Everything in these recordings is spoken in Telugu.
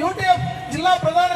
యూటీఎఫ్ జిల్లా ప్రధాన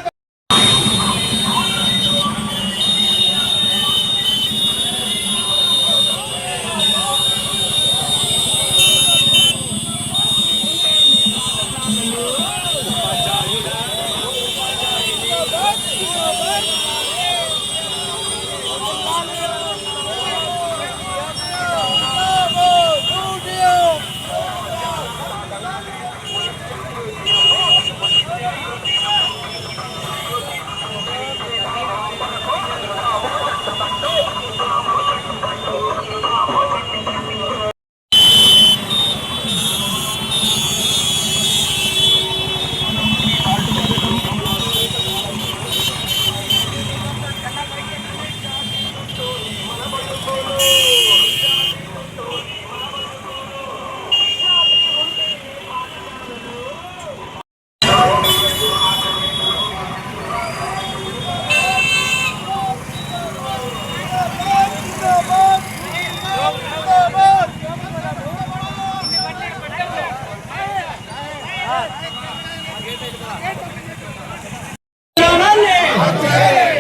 విధానాన్ని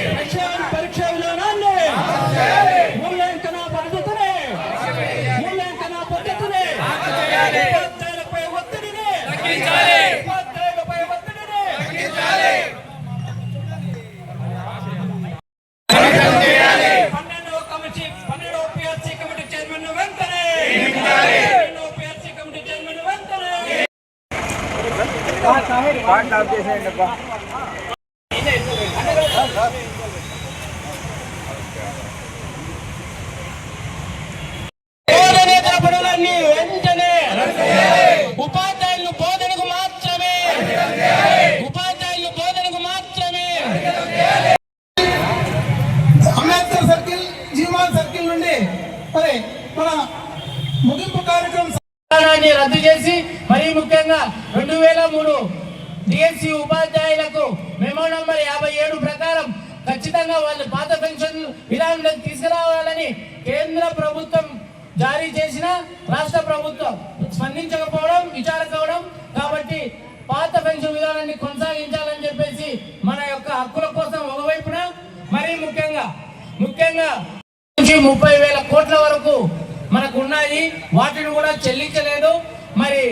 పరీక్ష- పరీక్ష విధానాన్ని మూల్యాంకన పద్ధతిని మూల్యాంకన పద్ధతిని ఉపాధ్యాయులపై ఒత్తిడిని ఉపాధ్యాయులపై ఒత్తిడిని పన్నెండవ కమిటీ పన్నెండవ పిఆర్సీ కమిటీ చైర్మన్ వెంటనే పన్నెండవ పిఆర్సీ కమిటీ చైర్మన్ వెంటనే బోధనేతర పనులన్నీ వెంటనే. ఉపాధ్యాయులు బోధనకు మాత్రమే. ఉపాధ్యాయులు బోధనకు మాత్రమే. అంబేద్కర్ సర్కిల్ జీవాన్ సర్కిల్ నుండి మరి మన ముగింపు కార్యక్రమం రద్దు చేసి మరీ ముఖ్యంగా రెండు వేల మూడు టిఎస్సి ఉపాధ్యాయులకు మెమో నంబర్ యాభై ఏడు ప్రకారం ఖచ్చితంగా వాళ్ళు పాత పెన్షన్ విధానంలోకి తీసుకురావాలని కేంద్ర ప్రభుత్వం జారీ చేసిన రాష్ట్ర ప్రభుత్వం స్పందించకపోవడం విచారకపోవడం కాబట్టి పాత పెన్షన్ విధానాన్ని కొనసాగించాలని చెప్పేసి మన యొక్క హక్కుల కోసం ఒకవైపున మరీ ముఖ్యంగా ముఖ్యంగా నుంచి ముప్పై వేల కోట్ల వరకు మనకు ఉన్నాయి. వాటిని కూడా చెల్లించలేదు. మరి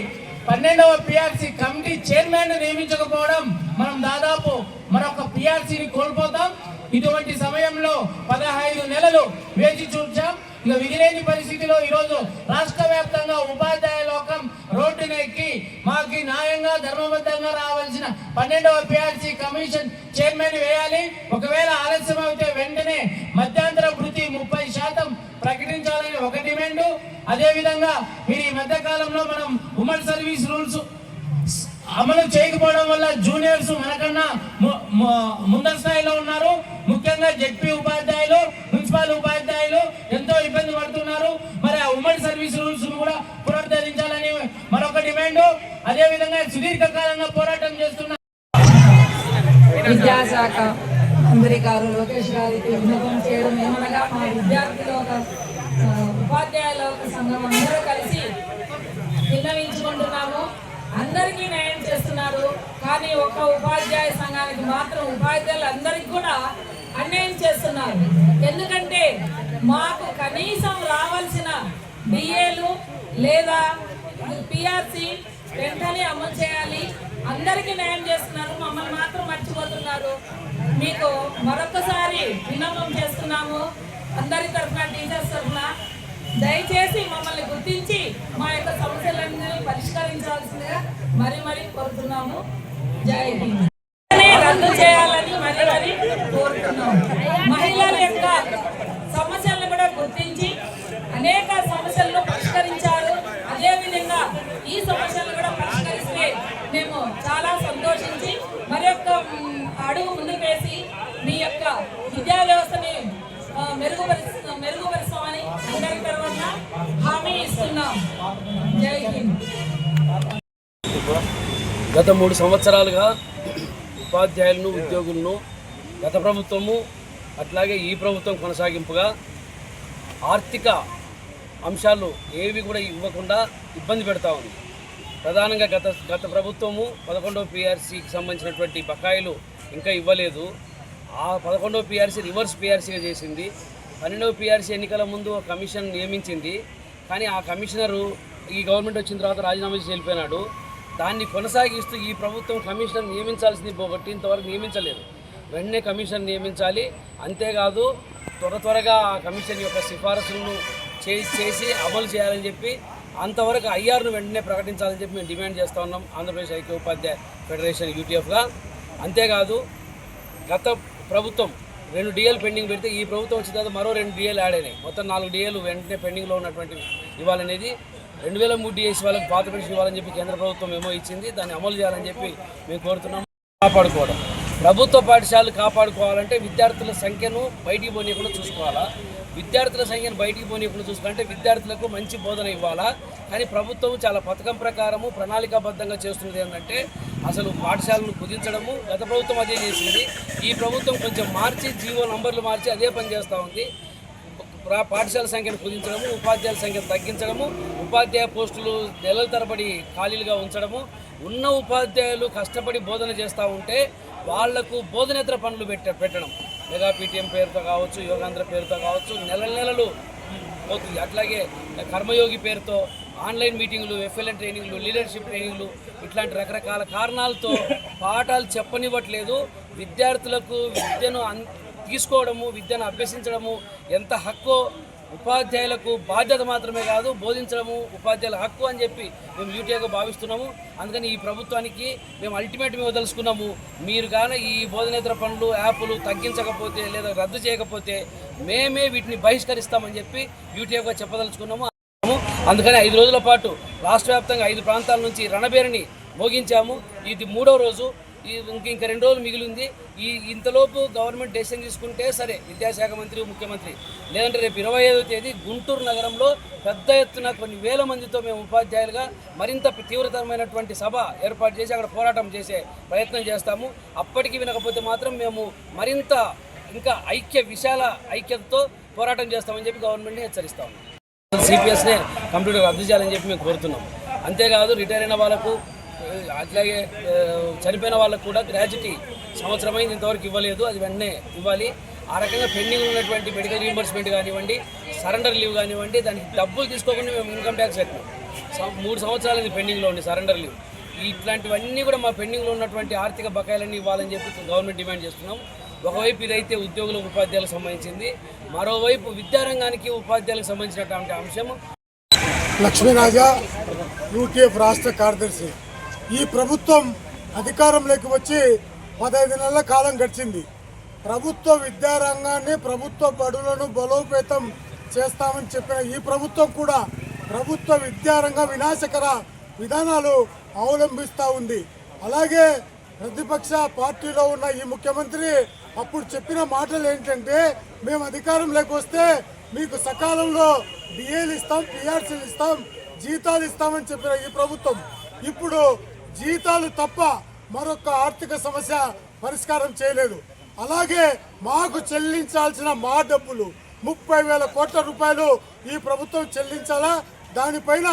పన్నెండవ పిఆర్సీ కమిటీ చైర్మన్ నియమించకపోవడం మనం దాదాపు మరొక పిఆర్సీని కోల్పోతాం. ఇటువంటి సమయంలో పదహైదు నెలలు వేచి చూచాం ఇక విధిలేని పరిస్థితిలో ఈరోజు రాష్ట్ర వ్యాప్తంగా ఉపాధ్యాయ లోకం రోడ్డును ఎక్కి మాకు న్యాయంగా ధర్మబద్ధంగా రావాల్సిన పన్నెండవ పిఆర్సీ కమిషన్ చైర్మన్ వేయాలి. ఒకవేళ ఆలస్యం అయితే వెంటనే మధ్యాంతర వృత్తి ముప్పై శాతం ప్రకటించాలని ఒక డిమాండ్. అదేవిధంగా మీరు ఈ మధ్య కాలంలో మనం ఉమెన్ సర్వీస్ రూల్స్ అమలు చేయకపోవడం వల్ల జూనియర్స్ మనకన్నా ముందర స్థాయిలో ఉన్నారు. ముఖ్యంగా జెడ్పీ ఉపాధ్యాయులు మున్సిపల్ ఉపాధ్యాయులు ఎంతో ఇబ్బంది పడుతున్నారు. మరి ఆ ఉమెన్ సర్వీస్ రూల్స్ కూడా పునరుద్ధరించాలని మరొక డిమాండ్. అదే విధంగా సుదీర్ఘకాలంగా పోరాటం చేస్తున్నారు విద్యాశాఖ మంత్రి గారు లోకేష్ గారికి విన్నపం చేయడం ఏమనగా మా విద్యార్థులు ఒక ఉపాధ్యాయుల ఒక సంఘం అందరూ కలిసి విన్నవించుకుంటున్నాము. అందరికీ న్యాయం చేస్తున్నారు. కానీ ఒక ఉపాధ్యాయ సంఘానికి మాత్రం ఉపాధ్యాయులు అందరికీ కూడా అన్యాయం చేస్తున్నారు. ఎందుకంటే మాకు కనీసం రావాల్సిన బిఏలు లేదా పిఆర్సి వెంటనే అమలు చేయాలి. అందరికీ న్యాయం చేస్తున్నారు. మమ్మల్ని మాత్రం మర్చిపోతున్నారు. మీకు మరొకసారి విన్నపం చేస్తున్నాము. అందరి తరఫున టీచర్స్ తరఫున దయచేసి మమ్మల్ని గుర్తించి మా యొక్క సమస్యలన్నీ పరిష్కరించాల్సిందిగా మరి మరి కోరుతున్నాము. జై హింద్. రద్దు చేయాలని మరి మరి కోరుతున్నాము. మహిళల యొక్క సమస్యలను కూడా గుర్తించి అనేక సమస్యలను పరిష్కరించారు. అదేవిధంగా ఈ సమస్యలను కూడా పరిష్కరిస్తే మేము చాలా సంతోషించి మరి యొక్క అడుగు ముందుకు విద్యా వ్యవస్థని మెరుగుపరుస్తున్నాం మెరుగుపరుస్తామని అందరి తర్వాత హామీ ఇస్తున్నాం. జై హింద్. గత మూడు సంవత్సరాలుగా ఉపాధ్యాయులను ఉద్యోగులను గత ప్రభుత్వము అట్లాగే ఈ ప్రభుత్వం కొనసాగింపుగా ఆర్థిక అంశాలు ఏవి కూడా ఇవ్వకుండా ఇబ్బంది పెడతా ఉంది. ప్రధానంగా గత గత ప్రభుత్వము పదకొండవ పిఆర్సీకి సంబంధించినటువంటి బకాయిలు ఇంకా ఇవ్వలేదు. ఆ పదకొండవ పీఆర్సీ రివర్స్ పిఆర్సీగా చేసింది. పన్నెండవ పీఆర్సీ ఎన్నికల ముందు ఒక కమిషన్ నియమించింది. కానీ ఆ కమిషనరు ఈ గవర్నమెంట్ వచ్చిన తర్వాత రాజీనామా చేసి వెళ్ళిపోయినాడు. దాన్ని కొనసాగిస్తూ ఈ ప్రభుత్వం కమిషనర్ నియమించాల్సింది పోగొట్టి ఇంతవరకు నియమించలేదు. వెంటనే కమిషన్ నియమించాలి. అంతేకాదు త్వర త్వరగా ఆ కమిషన్ యొక్క సిఫారసులను చేసి చేసి అమలు చేయాలని చెప్పి అంతవరకు ఐఆర్ను వెంటనే ప్రకటించాలని చెప్పి మేము డిమాండ్ చేస్తూ ఉన్నాం. ఆంధ్రప్రదేశ్ ఐక్య ఉపాధ్యాయ ఫెడరేషన్ యూటీఎఫ్గా. అంతేకాదు గత ప్రభుత్వం రెండు డిఎల్ పెండింగ్ పెడితే ఈ ప్రభుత్వం వచ్చిన తర్వాత మరో రెండు డిఎల్ యాడ్ అయినాయి. మొత్తం నాలుగు డిఎల్ వెంటనే పెండింగ్లో ఉన్నటువంటి ఇవ్వాలనేది రెండు వేల మూడు డిఎస్ వాళ్ళకి పాత పెన్షన్ ఇవ్వాలని చెప్పి కేంద్ర ప్రభుత్వం ఏమో ఇచ్చింది. దాన్ని అమలు చేయాలని చెప్పి మేము కోరుతున్నాం. కాపాడుకోవడం. ప్రభుత్వ పాఠశాలలు కాపాడుకోవాలంటే విద్యార్థుల సంఖ్యను బయటికి పోనీయకుండా చూసుకోవాలా? విద్యార్థుల సంఖ్యను బయటికి పోనీయకుండా చూసుకుంటే విద్యార్థులకు మంచి బోధన ఇవ్వాలా? కానీ ప్రభుత్వం చాలా పథకం ప్రకారము ప్రణాళికాబద్ధంగా చేస్తున్నది ఏంటంటే అసలు పాఠశాలను కుదించడము గత ప్రభుత్వం అదే చేసింది. ఈ ప్రభుత్వం కొంచెం మార్చి జీవో నంబర్లు మార్చి అదే పని చేస్తూ ఉంది. పాఠశాల సంఖ్యను కుదించడము ఉపాధ్యాయుల సంఖ్యను తగ్గించడము ఉపాధ్యాయ పోస్టులు నెలల తరబడి ఖాళీలుగా ఉంచడము ఉన్న ఉపాధ్యాయులు కష్టపడి బోధన చేస్తూ ఉంటే వాళ్ళకు బోధనేతర పనులు పెట్ట పెట్టడం. మెగా పీటీఎం పేరుతో కావచ్చు యోగాంధ్ర పేరుతో కావచ్చు నెల నెలలు పోతుంది. అట్లాగే కర్మయోగి పేరుతో ఆన్లైన్ మీటింగ్లు ఎఫ్ఎల్ఎన్ ట్రైనింగ్లు లీడర్షిప్ ట్రైనింగ్లు ఇట్లాంటి రకరకాల కారణాలతో పాఠాలు చెప్పనివ్వట్లేదు. విద్యార్థులకు విద్యను అన్ తీసుకోవడము విద్యను అభ్యసించడము ఎంత హక్కో ఉపాధ్యాయులకు బాధ్యత మాత్రమే కాదు బోధించడము ఉపాధ్యాయుల హక్కు అని చెప్పి మేము యూటీఐగా భావిస్తున్నాము. అందుకని ఈ ప్రభుత్వానికి మేము అల్టిమేట్ మేము వదలుచుకున్నాము. మీరు కానీ ఈ బోధనేతర పనులు యాప్లు తగ్గించకపోతే లేదా రద్దు చేయకపోతే మేమే వీటిని బహిష్కరిస్తామని చెప్పి యూటీఐగా చెప్పదలుచుకున్నాము. అందుకని ఐదు రోజుల పాటు రాష్ట్ర వ్యాప్తంగా ఐదు ప్రాంతాల నుంచి రణబేరిని మోగించాము. ఇది మూడో రోజు. ఇంక ఇంకా రెండు రోజులు మిగిలింది. ఈ ఇంతలోపు గవర్నమెంట్ డెసిషన్ తీసుకుంటే సరే విద్యాశాఖ మంత్రి ముఖ్యమంత్రి. లేదంటే రేపు ఇరవై ఐదో తేదీ గుంటూరు నగరంలో పెద్ద ఎత్తున కొన్ని వేల మందితో మేము ఉపాధ్యాయులుగా మరింత తీవ్రతరమైనటువంటి సభ ఏర్పాటు చేసి అక్కడ పోరాటం చేసే ప్రయత్నం చేస్తాము. అప్పటికి వినకపోతే మాత్రం మేము మరింత ఇంకా ఐక్య విశాల ఐక్యతతో పోరాటం చేస్తామని చెప్పి గవర్నమెంట్ని హెచ్చరిస్తాము. సిపిఎస్నే కంప్యూటర్ రద్దు చేయాలని చెప్పి మేము కోరుతున్నాం అంతేకాదు రిటైర్ అయిన వాళ్ళకు అట్లాగే చనిపోయిన వాళ్ళకు కూడా గ్రాడ్యుటీ సంవత్సరం అయింది ఇంతవరకు ఇవ్వలేదు. అది వెంటనే ఇవ్వాలి. ఆ రకంగా పెండింగ్ ఉన్నటువంటి మెడికల్ రీయింబర్స్మెంట్ కానివ్వండి సరెండర్ లీవ్ కానివ్వండి దానికి డబ్బులు తీసుకోకుండా మేము ఇన్కమ్ ట్యాక్స్ కట్టినాం. మూడు సంవత్సరాలు ఇది పెండింగ్లో ఉంది సరెండర్ లీవ్. ఇట్లాంటివన్నీ కూడా మా పెండింగ్లో ఉన్నటువంటి ఆర్థిక బకాయిలన్నీ ఇవ్వాలని చెప్పి గవర్నమెంట్ డిమాండ్ చేస్తున్నాం. ఒకవైపు ఇదైతే ఉద్యోగుల ఉపాధ్యాయులకు సంబంధించింది మరోవైపు విద్యారంగానికి ఉపాధ్యాయులకు సంబంధించినటువంటి అంశం లక్ష్మీరాజా యూటీఎఫ్ రాష్ట్ర కార్యదర్శి. ఈ ప్రభుత్వం అధికారంలోకి వచ్చి పదహైదు నెలల కాలం గడిచింది. ప్రభుత్వ విద్యారంగాన్ని ప్రభుత్వ బడులను బలోపేతం చేస్తామని చెప్పిన ఈ ప్రభుత్వం కూడా ప్రభుత్వ విద్యారంగ వినాశకర విధానాలు అవలంబిస్తూ ఉంది. అలాగే ప్రతిపక్ష పార్టీలో ఉన్న ఈ ముఖ్యమంత్రి అప్పుడు చెప్పిన మాటలు ఏంటంటే మేము అధికారంలోకి వస్తే మీకు సకాలంలో డిఏలు ఇస్తాం పిఆర్సీలు ఇస్తాం జీతాలు ఇస్తామని చెప్పిన ఈ ప్రభుత్వం. ఇప్పుడు జీతాలు తప్ప మరొక ఆర్థిక సమస్య పరిష్కారం చేయలేదు. అలాగే మాకు చెల్లించాల్సిన మా డబ్బులు ముప్పై వేల కోట్ల రూపాయలు ఈ ప్రభుత్వం చెల్లించాలా? దానిపైన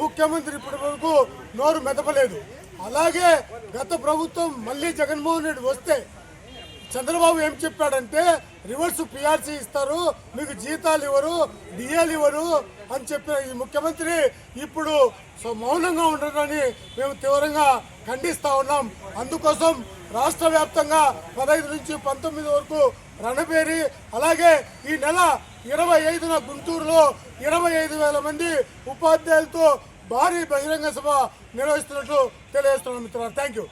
ముఖ్యమంత్రి ఇప్పటి వరకు నోరు మెదపలేదు. అలాగే గత ప్రభుత్వం మళ్ళీ జగన్మోహన్ రెడ్డి వస్తే చంద్రబాబు ఏం చెప్పాడంటే రివర్స్ పిఆర్సీ ఇస్తారు మీకు జీతాలు ఇవ్వరు డిఏలు ఇవ్వరు అని చెప్పిన ఈ ముఖ్యమంత్రి ఇప్పుడు సో మౌనంగా ఉండడాన్ని మేము తీవ్రంగా ఖండిస్తా ఉన్నాం. అందుకోసం రాష్ట్ర వ్యాప్తంగా పదహైదు నుంచి పంతొమ్మిది వరకు రణబేరి అలాగే ఈ నెల ఇరవై ఐదున గుంటూరులో ఇరవై ఐదు వేల మంది ఉపాధ్యాయులతో భారీ బహిరంగ సభ నిర్వహిస్తున్నట్లు తెలియజేస్తున్నాం మిత్రులు థ్యాంక్ యూ